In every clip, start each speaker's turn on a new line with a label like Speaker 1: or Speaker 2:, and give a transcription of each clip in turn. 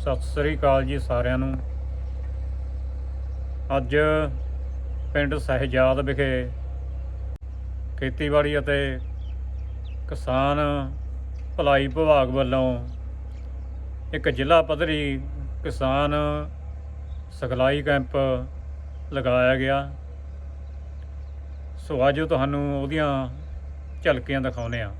Speaker 1: ਸਤਿ ਸ੍ਰੀ ਅਕਾਲ ਜੀ ਸਾਰਿਆਂ ਨੂੰ। ਅੱਜ ਪਿੰਡ ਸਹਿਜਾਦ ਵਿਖੇ ਖੇਤੀਬਾੜੀ ਅਤੇ ਕਿਸਾਨ ਭਲਾਈ ਵਿਭਾਗ ਵੱਲੋਂ ਇੱਕ ਜ਼ਿਲ੍ਹਾ ਪੱਧਰੀ ਕਿਸਾਨ ਸਿਖਲਾਈ ਕੈਂਪ ਲਗਾਇਆ ਗਿਆ। ਸੋ ਅੱਜ ਤੁਹਾਨੂੰ ਉਹਦੀਆਂ ਝਲਕੀਆਂ ਦਿਖਾਉਂਦੇ ਆ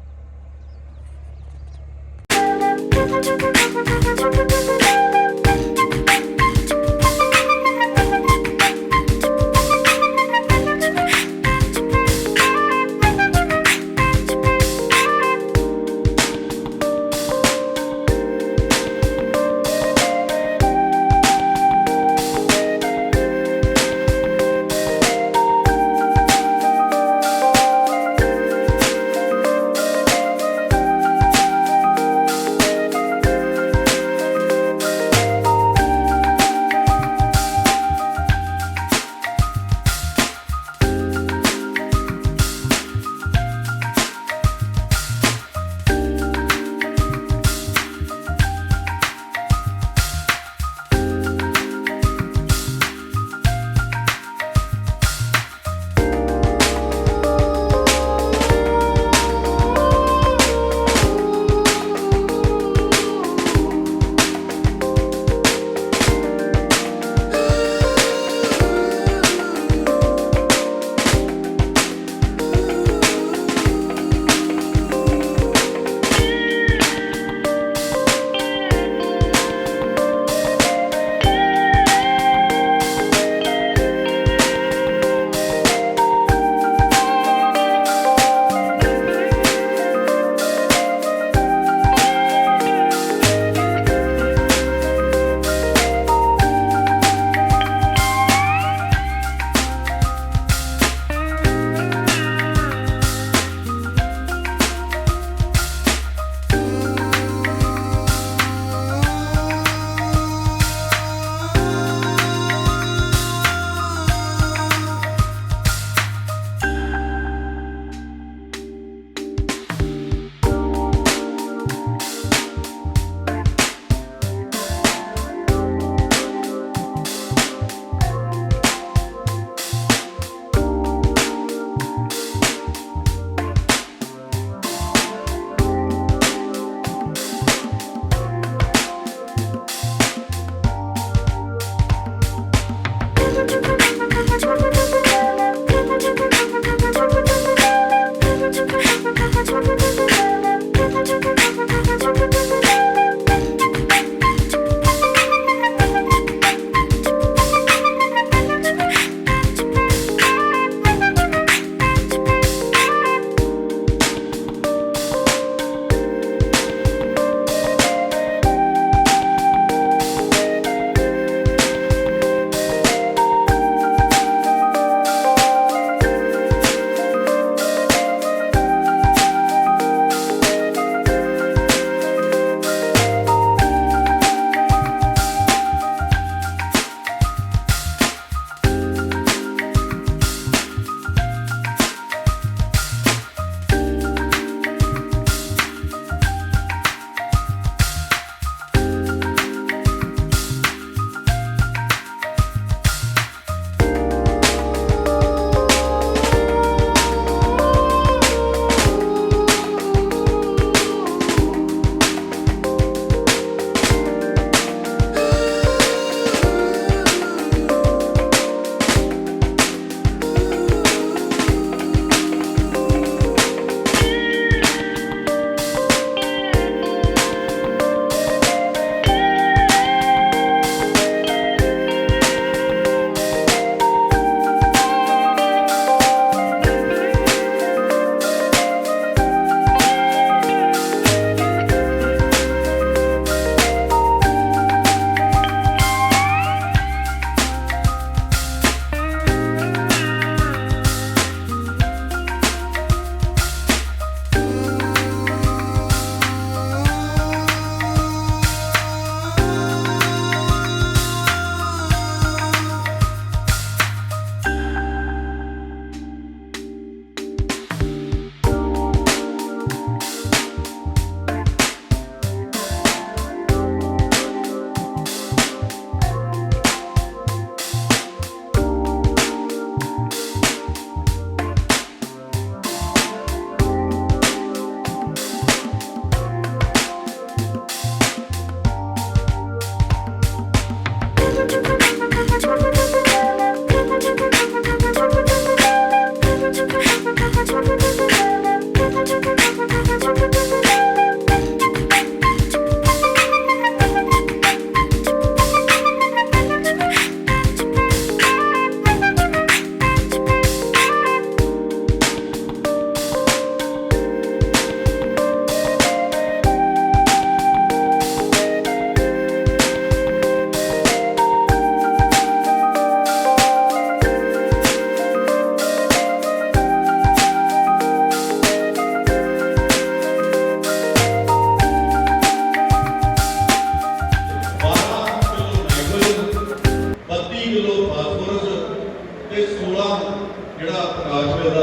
Speaker 2: ਜਿਹੜਾ ਪ੍ਰਕਾਸ਼ ਮਿਲਦਾ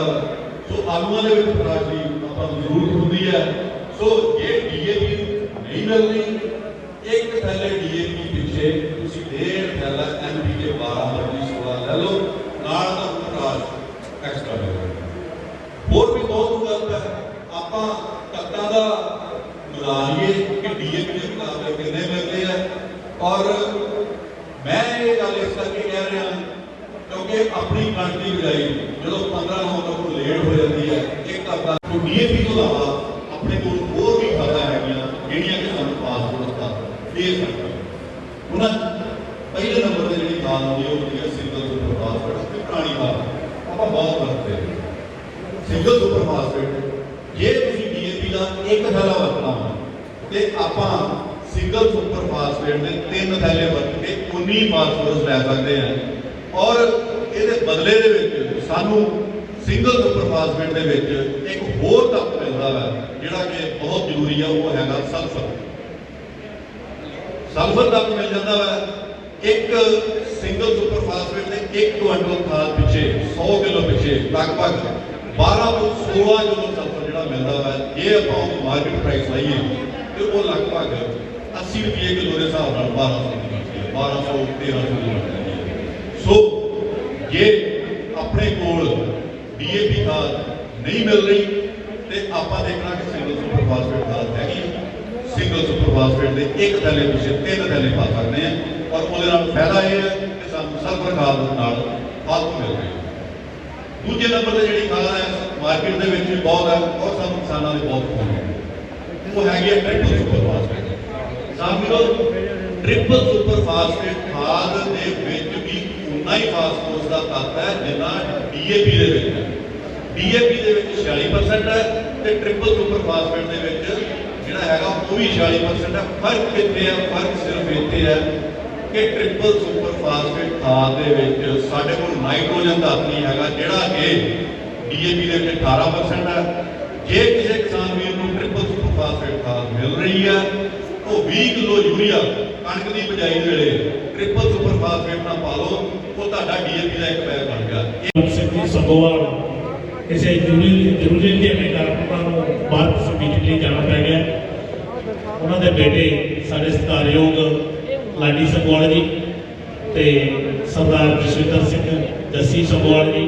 Speaker 2: ਸੋ ਆਲੂਆਂ ਦੇ ਵਿੱਚ ਪ੍ਰਕਾਸ਼ ਦੀ ਆਪਾਂ ਜ਼ਰੂਰਤ ਹੁੰਦੀ ਹੈ। ਸੋ ਇਹ ਡੀਏਪੀ ਨਹੀਂ ਮਿਲਦੀ ਇੱਕ ਥੈਲੇ ਡੀਏਪੀ ਪਿੱਛੇ ਤੁਸੀਂ ਡੇਢ ਥੈਲਾ ਐਨਪੀਕੇ 12 ਮਰਜ਼ੀ 16 ਲੈ ਲਓ, ਨਾਲ ਦਾ ਪ੍ਰਕਾਸ਼ ਐਕਸਟਰਾ ਮਿਲੇਗਾ ਹੋਰ ਵੀ ਬਹੁਤ ਗਲਤ ਹੈ। ਆਪਾਂ ਤੱਤਾਂ ਦਾ ਮਿਲਾ ਲਈਏ ਕਿ ਡੀਏਪੀ ਦੇ ਮੁਕਾਬਲੇ ਕਿੰਨੇ ਮਿਲਦੇ ਆ। ਔਰ ਮੈਂ ਇਹ ਗੱਲ ਇਸ ਕਰਕੇ ਕਹਿ ਰਿਹਾ ਕਿਉਂਕਿ ਆਪਣੀ ਕਣਕ ਦੀ ਬਿਜਾਈ ਜਦੋਂ 15 ਨਵੰਬਰ ਤੋਂ ਲੇਟ ਹੋ ਜਾਂਦੀ ਹੈ। ਇੱਕ ਹਫ਼ਤਾ ਤੋਂ ਡੀਏਪੀ ਤੋਂ ਇਲਾਵਾ ਆਪਣੇ ਕੋਲ ਹੋਰ ਵੀ ਖਾਦਾਂ ਹੈਗੀਆਂ, ਜਿਹੜੀਆਂ ਕਿ ਸਾਨੂੰ ਪਾਸਪੋਰਟ ਦਾ ਦੇ ਉਹਨਾਂ ਪਹਿਲੇ ਨੰਬਰ ਤੇ ਜਿਹੜੀ ਖਾਦ ਹੁੰਦੀ ਉਹ ਹੁੰਦੀ ਹੈ ਸਿੰਗਲ ਸੁਪਰ ਫਾਸਫੇਟ ਤੇ ਪੁਰਾਣੀ ਖਾਦ ਆਪਾਂ ਬਹੁਤ ਵਰਤਦੇ ਹਾਂ। ਸਿੰਗਲ ਸੁਪਰ ਫਾਸਫੇਟ ਜੇ ਤੁਸੀਂ ਡੀਏਪੀ ਦਾ ਇੱਕ ਥੈਲਾ ਵਰਤਣਾ ਵਾ ਤੇ ਆਪਾਂ ਸਿੰਗਲ ਸੁਪਰ ਫਾਸਫੇਟ ਦੇ ਤਿੰਨ ਥੈਲੇ ਵਰਤ ਕੇ 19 ਫਾਸਫੋਰਸ ਲੈ ਸਕਦੇ ਹਾਂ। ਔਰ ਬਦਲੇ ਦੇ ਵਿੱਚ ਸਾਨੂੰ ਸਿੰਗਲ ਸੁਪਰਫਾਸਫੇਟ ਦੇ ਵਿੱਚ ਇੱਕ ਹੋਰ ਤੱਤ ਮਿਲਦਾ ਹੈ, ਜਿਹੜਾ ਕਿ ਬਹੁਤ ਜ਼ਰੂਰੀ ਆ, ਉਹ ਹੈਗਾ ਸਲਫਰ। ਸਲਫਰ ਤੱਤ ਮਿਲ ਜਾਂਦਾ ਵਾ ਇੱਕ ਸਿੰਗਲ ਸੁਪਰ ਦੇ 1 ਕੁਇੰਟਲ ਖਾਦ ਪਿੱਛੇ 100 ਕਿਲੋ ਪਿੱਛੇ, ਲਗਭਗ 12 ਤੋਂ 16 ਕਿਲੋ ਸਲਫਰ ਜਿਹੜਾ ਮਿਲਦਾ ਵਾ ਇਹ ਆਪਾਂ ਉਹ ਮਾਰਕੀਟ ਪ੍ਰਾਈਸ ਲਾਈਏ, ਤੇ ਉਹ ਲਗਭਗ 80 ਰੁਪਏ ਕਿਲੋ ਦੇ ਹਿਸਾਬ ਨਾਲ 1200 ਦੀ ਬਣਦੀ ਹੈ 1200 1300 ਸੋ ਜੇ ਆਪਣੇ ਕੋਲ ਡੀਏਪੀ ਖਾਦ ਨਹੀਂ ਮਿਲ ਰਹੀ, ਤੇ ਆਪਾਂ ਦੇਖਣਾ ਕਿ ਸਿੰਗਲ ਸੁਪਰ ਫਾਸਫੇਟ ਖਾਦ ਹੈਗੀ ਸਿੰਗਲ ਸੁਪਰ ਫਾਸਫੇਟ ਦੇ ਇੱਕ ਥੈਲੇ ਪਿੱਛੇ ਤਿੰਨ ਥੈਲੇ ਪਾ ਸਕਦੇ ਆ ਔਰ ਉਹਦੇ ਨਾਲ ਫਾਇਦਾ ਇਹ ਹੈ ਕਿ ਸਾਨੂੰ ਸਲਫਰ ਖਾਦ ਨਾਲ ਫਾਲਤੂ ਮਿਲ ਰਹੀ ਦੂਜੇ ਨੰਬਰ ਤੇ ਜਿਹੜੀ ਖਾਦ ਹੈ ਮਾਰਕੀਟ ਦੇ ਵਿੱਚ ਬਹੁਤ ਹੈ ਔਰ ਸਾਨੂੰ ਕਿਸਾਨਾਂ ਦੇ ਬਹੁਤ ਫੋਨ ਹੈ। ਉਹ ਹੈਗੀ ਹੈ ਟ੍ਰਿਪਲ ਸੁਪਰ ਫਾਸਫੇਟ ਸਾਹਮਣੇ ਟ੍ਰਿਪਲ ਸੁਪਰ ਫਾਸਫੇਟ ਖਾਦ ਦੇ ਵਿੱਚ ਵੀ ਉਨਾ ਹੀ ਫਾਸਫੋਰਸ ਦਾ ਤੱਤ ਹੈ, ਜਿੰਨਾ ਡੀਏਪੀ ਦੇ ਵਿੱਚ ਹੈ। ਡੀਏਪੀ ਦੇ ਵਿੱਚ 46% ਹੈ ਤੇ ਟ੍ਰਿਪਲ ਸੁਪਰ ਫਾਸਫੇਟ ਦੇ ਵਿੱਚ ਜਿਹੜਾ ਹੈਗਾ ਉਹ ਵੀ 46% ਹੈ। ਫ਼ਰਕ ਕਿੱਥੇ ਹੈ? ਫ਼ਰਕ ਸਿਰਫ ਇੱਥੇ ਹੈ ਕਿ ਟ੍ਰਿਪਲ ਸੁਪਰ ਫਾਸਫੇਟ ਖਾਦ ਦੇ ਵਿੱਚ ਸਾਡੇ ਕੋਲ ਨਾਈਟ੍ਰੋਜਨ ਤੱਤ ਨਹੀਂ ਹੈਗਾ, ਜਿਹੜਾ ਕਿ ਡੀਏਪੀ ਦੇ ਵਿੱਚ 18% ਹੈ। ਜੇ ਕਿਸੇ ਕਿਸਾਨ ਵੀਰ ਨੂੰ ਟ੍ਰਿਪਲ ਸੁਪਰ ਫਾਸਫੇਟ ਖਾਦ ਮਿਲ ਰਹੀ ਹੈ, ਉਹ 20 ਕਿਲੋ ਯੂਰੀਆ ਕਣਕ ਦੀ ਬਿਜਾਈ ਵੇਲੇ ਟ੍ਰਿਪਲ ਸੁਪਰ ਫਾਸਫੇਟ ਨਾਲ ਪਾ ਲਓ। ਉਹ ਤੁਹਾਡਾ ਡੀਏਪੀ ਦਾ ਇੱਕ ਪੈਰ ਬਣ ਗਿਆ।
Speaker 3: ਸਿੱਧੀ ਸੰਗੋਵਾਲ ਕਿਸੇ ਜ਼ਰੂਰੀ ਜ਼ਰੂਰੀ ਦੇ ਕਾਰਨ ਉਹਨਾਂ ਨੂੰ ਬਾਹਰ ਕਿਸੇ ਲਈ ਜਾਣਾ ਪੈ ਗਿਆ। ਉਹਨਾਂ ਦੇ ਬੇਟੇ ਸਾਡੇ ਸਤਿਕਾਰਯੋਗ ਲਾਡੀ ਸੰਗੋਵਾਲ ਜੀ ਤੇ ਸਰਦਾਰ ਜਸਵਿੰਦਰ ਸਿੰਘ ਜੱਸੀ ਸੰਗੋਵਾਲ ਜੀ।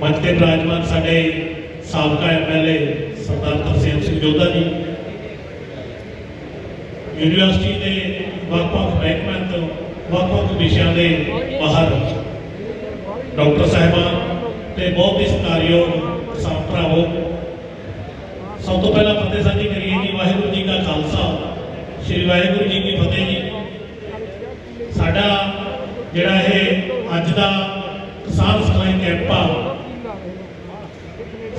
Speaker 3: ਮੰਚ ਦੇ ਰਾਜਮਾਨ ਸਾਡੇ ਸਾਬਕਾ ਐਮਐਲਏ ਸਰਦਾਰ ਤਰਸੇਮ ਸਿੰਘ ਜੋਧਾ ਜੀ। ਯੂਨੀਵਰਸਿਟੀ ਦੇ ਵੱਖ-ਵੱਖ ਮਹਿਕਮੇ ਵੱਖ-ਵੱਖ ਵਿਸ਼ਿਆਂ ਦੇ ਬਾਹਰ। ਡਾਕਟਰ ਸਾਹਿਬਾਨ ਤੇ ਬਹੁਤ ਹੀ ਸਤਿਕਾਰਯੋਗ ਕਿਸਾਨ ਭਰਾਵੋ, ਸਭ ਤੋਂ ਪਹਿਲਾਂ ਫਤਿਹ ਸਾਂਝੀ ਕਰੀਏ ਜੀ, ਵਾਹਿਗੁਰੂ ਜੀ ਕਾ ਖਾਲਸਾ, ਸ੍ਰੀ ਵਾਹਿਗੁਰੂ ਜੀ ਕੀ ਫਤਿਹ ਜੀ। ਸਾਡਾ ਜਿਹੜਾ ਇਹ ਅੱਜ ਦਾ ਕਿਸਾਨ ਸਿਖਲਾਈ ਕੈਂਪ ਆ,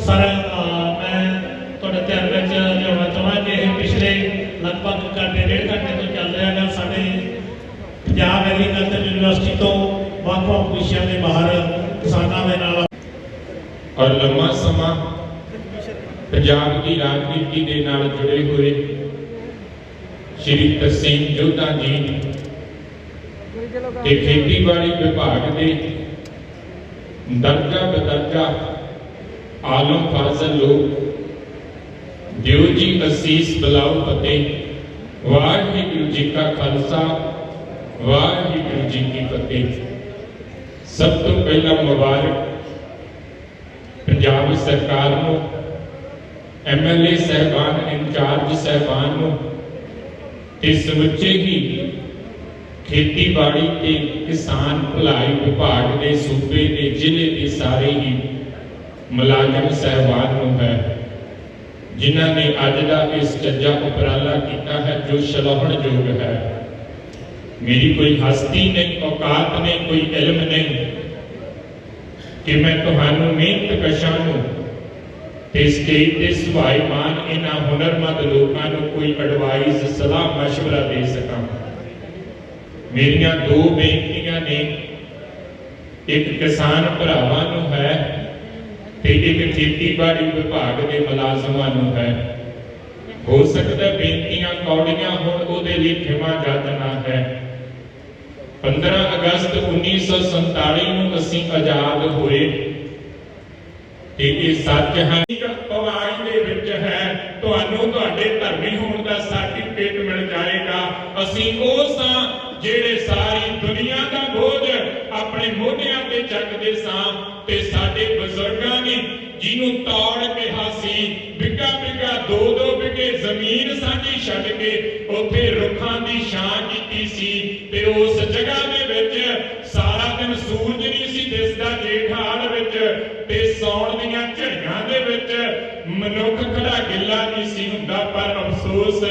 Speaker 3: ਸਰ ਯੂਨੀਵਰਸਿਟੀ ਤੋਂ ਵੱਖ-ਵੱਖ ਵਿਸ਼ਿਆਂ ਦੇ ਬਾਹਰ ਕਿਸਾਨਾਂ ਦੇ ਨਾਲ
Speaker 4: ਔਰ ਲੰਮਾ ਸਮਾਂ ਪੰਜਾਬ ਦੀ ਰਾਜਨੀਤੀ ਦੇ ਨਾਲ ਜੁੜੇ ਹੋਏ ਸ਼੍ਰੀ ਤਰਸੀਮ ਜੋਧਾ ਜੀ ਤੇ ਖੇਤੀਬਾੜੀ ਵਿਭਾਗ ਦੇ ਦਰਜਾ ਬਦਰਜਾ ਆਲਮ ਫਾਜ਼ਲ ਲੋਕ ਦਿਓ ਜੀ ਅਸੀਸ ਬਲਾਉ ਫਤਿਹ, ਵਾਹਿਗੁਰੂ ਜੀ ਕਾ ਖਾਲਸਾ ਵਾਹਿਗੁਰੂ ਜੀ ਕੀ ਫਤਿਹ ਸਭ ਤੋਂ ਪਹਿਲਾਂ ਮੁਬਾਰਕ ਪੰਜਾਬ ਸਰਕਾਰ ਨੂੰ ਐਮਐਲਏ ਸਹਿਬਾਨ ਇੰਚਾਰਜ ਸਹਿਬਾਨ ਨੂੰ ਤੇ ਸਮੁੱਚੇ ਹੀ ਖੇਤੀਬਾੜੀ ਤੇ ਕਿਸਾਨ ਭਲਾਈ ਵਿਭਾਗ ਦੇ ਸੂਬੇ ਦੇ ਜ਼ਿਲ੍ਹੇ ਦੇ ਸਾਰੇ ਹੀ ਮੁਲਾਜ਼ਮ ਸਹਿਬਾਨ ਨੂੰ ਹੈ ਜਿਨ੍ਹਾਂ ਨੇ ਅੱਜ ਦਾ ਇਸ ਚੱਜਾ ਉਪਰਾਲਾ ਕੀਤਾ ਹੈ ਜੋ ਸ਼ਲਾਘਣਯੋਗ ਹੈ ਮੇਰੀ ਕੋਈ ਹਸਤੀ ਨਹੀਂ ਔਕਾਤ ਨਹੀਂ ਕੋਈ ਇਲਮ ਨਹੀਂ ਕਿ ਮੈਂ ਤੁਹਾਨੂੰ ਮਿਹਨਤ ਕਸ਼ਾਂ ਨੂੰ ਤੇ ਸਟੇਜ ਤੇ ਸੁਭਾਈਮਾਨ ਇਹਨਾਂ ਹੁਨਰਮੰਦ ਲੋਕਾਂ ਨੂੰ ਕੋਈ ਐਡਵਾਈਸ ਸਲਾਹ مشورہ ਦੇ ਸਕਾਂ ਮੇਰੀਆਂ ਦੋ ਬੇਨਤੀਆਂ ਨੇ ਇੱਕ ਕਿਸਾਨ ਭਰਾਵਾਂ ਨੂੰ ਹੈ ਤੇ ਇੱਕ ਖੇਤੀਬਾੜੀ ਵਿਭਾਗ ਦੇ ਮੁਲਾਜ਼ਮਾਂ ਨੂੰ ਹੈ ਹੋ ਸਕਦਾ ਬੇਨਤੀਆਂ ਕੌੜੀਆਂ ਹੋਣ ਉਹਦੇ ਲਈ ਖਿਮਾ ਜਾਚਨਾ ਹੈ 15 ਅਗਸਤ 1947 ਨੂੰ ਅਸੀਂ ਆਜ਼ਾਦ ਹੋਏ। ਤੇ ਇਹ ਸੱਚ ਹੈ। ਇੱਕ ਦੇ ਵਿੱਚ ਹੈ। ਤੁਹਾਨੂੰ ਤੁਹਾਡੇ ਧਰਮੀ ਹੋਣ ਦਾ ਸਰਟੀਫਿਕੇਟ ਮਿਲ ਜਾਏਗਾ। ਅਸੀਂ ਉਹ ਸਾਂ ਜਿਹੜੇ ਸਾਰੀ ਦੁਨੀਆ ਦਾ ਬੋਝ ਆਪਣੇ ਮੋਢਿਆਂ ਤੇ ਚੱਕਦੇ ਸਾਂ ਤੇ ਸਾਡੇ ਬਜ਼ੁਰਗਾਂ ਨੇ ਜਿਹਨੂੰ ਤੌੜ ਕਿਹਾ ਸੀ ਬਿੱਗਾ ਬਿੱਗਾ ਦੋ ਦੋ ਬਿੱਗੇ ਜ਼ਮੀਨ ਸਾਂਝੀ ਛੱਡ ਕੇ ਉੱਥੇ ਰੁੱਖਾਂ ਦੀ ਛਾਂ ਤੇ ਉਸ ਜਗ੍ਹਾ ਦੇ ਵਿੱਚ ਸਾਰਾ ਦਿਨ ਸੂਰਜ ਨਹੀਂ ਸੀ ਦਿਸਦਾ ਜੇਠਾਲ ਵਿੱਚ ਤੇ ਸੌਣ ਦੀਆਂ ਝੜੀਆਂ ਦੇ ਵਿੱਚ ਮਨੁੱਖ ਖੜਾ ਗਿੱਲਾ ਨਹੀਂ ਸੀ ਹੁੰਦਾ, ਪਰ ਅਫਸੋਸ,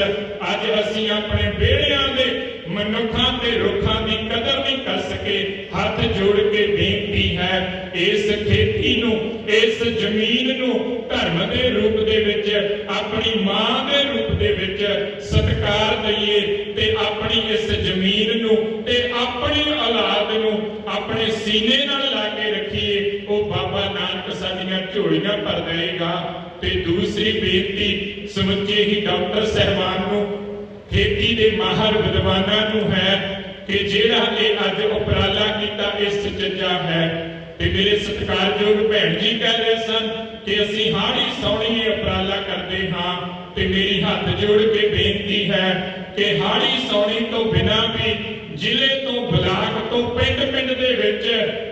Speaker 4: ਅੱਜ ਅਸੀਂ ਆਪਣੇ ਵਿਹੜਿਆਂ ਦੇ ਮਨੁੱਖਾਂ ਤੇ ਰੁੱਖਾਂ ਦੀ ਕਦਰ ਨਹੀਂ ਕਰ ਸਕੇ, ਹੱਥ ਜੋੜ ਕੇ ਬੇਨਤੀ ਹੈ, ਇਸ ਖੇਤੀ ਨੂੰ, ਇਸ ਜ਼ਮੀਨ ਨੂੰ ਧਰਮ ਦੇ ਰੂਪ ਦੇ ਵਿੱਚ, ਆਪਣੀ ਮਾਂ ਦੇ ਰੂਪ ਦੇ ਵਿੱਚ ਸਤਿਕਾਰ ਦਈਏ ਤੇ ਆਪਣੀ ਇਸ ਜ਼ਮੀਨ ਨੂੰ ਤੇ ਆਪਣੀ ਔਲਾਦ ਨੂੰ ਆਪਣੇ ਸੀਨੇ ਨਾਲ ਲਾ ਕੇ ਰੱਖੀਏ। ਉਹ ਬਾਬਾ ਨਾਨਕ ਸਾਡੀਆਂ ਝੋਲੀਆਂ ਭਰ ਦੇਗਾ ਤੇ ਦੂਸਰੀ ਬੇਨਤੀ, ਸਮੁੱਚੇ ਹੀ ਡਾਕਟਰ ਸਹਿਬਾਨ ਨੂੰ ਖੇਤੀ ਦੇ ਮਾਹਰ ਵਿਦਵਾਨਾਂ ਨੂੰ ਹੈ ਕਿ ਜਿਹੜਾ ਇਹ ਅੱਜ ਉਪਰਾਲਾ ਕੀਤਾ, ਇਸ ਚੱਜਾ ਹੈ। ਤੇ ਮੇਰੇ ਸਤਿਕਾਰਯੋਗ ਭੈਣ ਜੀ ਕਹਿ ਰਹੇ ਸਨ ਕਿ ਅਸੀਂ ਹਾੜੀ ਸੌਣੀ ਇਹ ਉਪਰਾਲਾ ਕਰਦੇ ਹਾਂ ਤੇ ਮੇਰੀ ਹੱਥ ਜੋੜ ਕੇ ਬੇਨਤੀ ਹੈ ਕਿ ਹਾੜੀ ਸੌਣੀ ਤੋਂ ਬਿਨਾਂ ਵੀ ਜ਼ਿਲ੍ਹੇ ਤੋਂ ਬਲਾਕ ਤੋਂ ਪਿੰਡ ਪਿੰਡ ਦੇ ਵਿੱਚ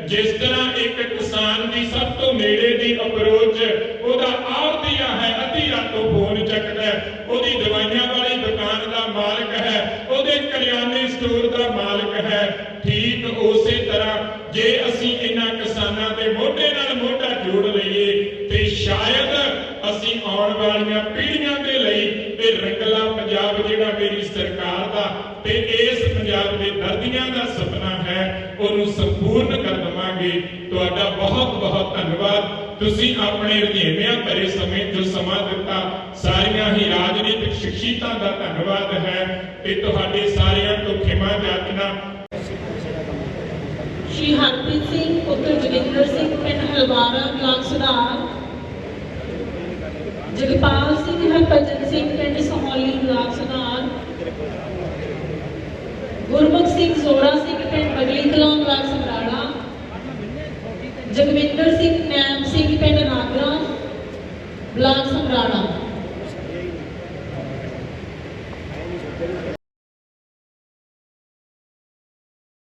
Speaker 4: ਜਿਸ ਤਰ੍ਹਾਂ ਇੱਕ ਕਿਸਾਨ ਦੀ ਸਭ ਤੋਂ ਨੇੜੇ ਦੀ ਅਪਰੋਚ, ਉਹਦਾ ਪੀੜ੍ਹੀਆਂ ਦੇ ਲਈ ਇਹ ਰੰਗਲਾ ਪੰਜਾਬ ਜਿਹੜਾ ਮੇਰੀ ਸਰਕਾਰ ਦਾ ਤੇ ਇਸ ਪੰਜਾਬ ਦੇ ਦਰਦੀਆਂ ਦਾ ਸੁਪਨਾ ਹੈ, ਉਹਨੂੰ ਸੰਪੂਰਨ ਕਰ ਦਵਾਂਗੇ। ਤੁਹਾਡਾ ਬਹੁਤ ਬਹੁਤ ਧੰਨਵਾਦ। ਤੁਸੀਂ ਆਪਣੇ ਰੁਝੇਵਿਆਂ ਭਰੇ ਸਮੇਂ ਜੋ ਸਮਾਂ ਦਿੱਤਾ, ਸਾਰੀਆਂ ਹੀ ਰਾਜਨੀਤਿਕ ਸ਼ਖਸੀਅਤਾਂ ਦਾ ਧੰਨਵਾਦ ਹੈ ਤੇ ਤੁਹਾਡੇ ਸਾਰਿਆਂ ਤੋਂ ਖਿਮਾ ਜਾਚਨਾ
Speaker 5: ਸ਼੍ਰੀ ਹਰਪ੍ਰੀਤ ਸਿੰਘ, ਪੁੱਤਰ ਜੋਗਿੰਦਰ ਸਿੰਘ, ਪਿੰਡ ਹਲਵਾਰਾ ਬਲਾਕ ਸੁਧਾਰ। ਜਗਪਾਲ ਸਿੰਘ ਹਰਭਜਨ ਸਿੰਘ ਪਿੰਡ ਸਹੌਲੀ ਬਲਾਕ ਸੁਧਾਰ ਗੁਰਮੁਖ ਸਿੰਘ ਜ਼ੋੜਾ ਸਿੰਘ ਪਿੰਡ ਬਗਲੀ ਕਲਾਂ ਬਲਾਕ ਸਮਰਾਲਾ ਜਗਵਿੰਦਰ ਸਿੰਘ ਨੈਮ ਸਿੰਘ ਪਿੰਡ ਨਾਗਰਾ। ਬਲਾਕ ਸਮਰਾਲਾ